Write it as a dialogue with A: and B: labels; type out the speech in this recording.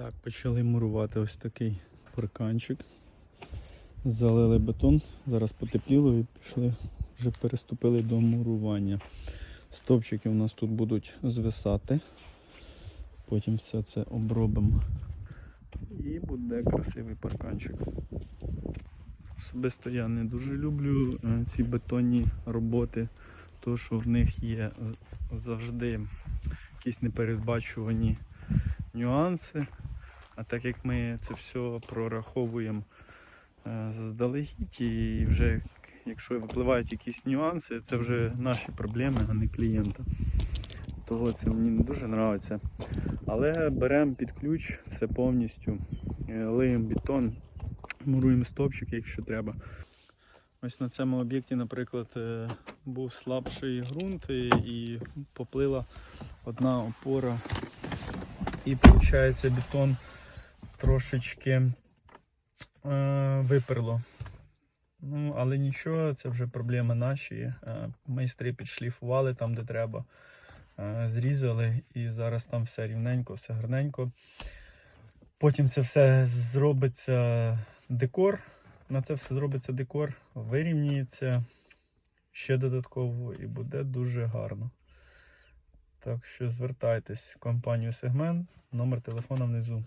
A: Так, почали мурувати ось такий парканчик. Залили бетон, зараз потепліло і пішли, вже переступили до мурування. Стовпчики у нас тут будуть звисати. Потім все це обробимо. І буде красивий парканчик. Особисто я не дуже люблю е, ці бетонні роботи, тому що в них є завжди якісь непередбачувані нюанси. А так як ми це все прораховуємо е, заздалегідь, і вже якщо випливають якісь нюанси, це вже наші проблеми, а не клієнта. Того це мені не дуже подобається. Але беремо під ключ все повністю, е, лиємо бетон, муруємо стовпчики, якщо треба. Ось на цьому об'єкті, наприклад, е, був слабший ґрунт і поплила одна опора. І виходить бетон трошечки е, виперло. Ну, але нічого, це вже проблеми наші. Е, майстри підшліфували там, де треба, е, зрізали, і зараз там все рівненько, все гарненько. Потім це все зробиться декор. На це все зробиться декор, вирівнюється ще додатково і буде дуже гарно. Так що звертайтесь в компанію Сегмент, номер телефона внизу.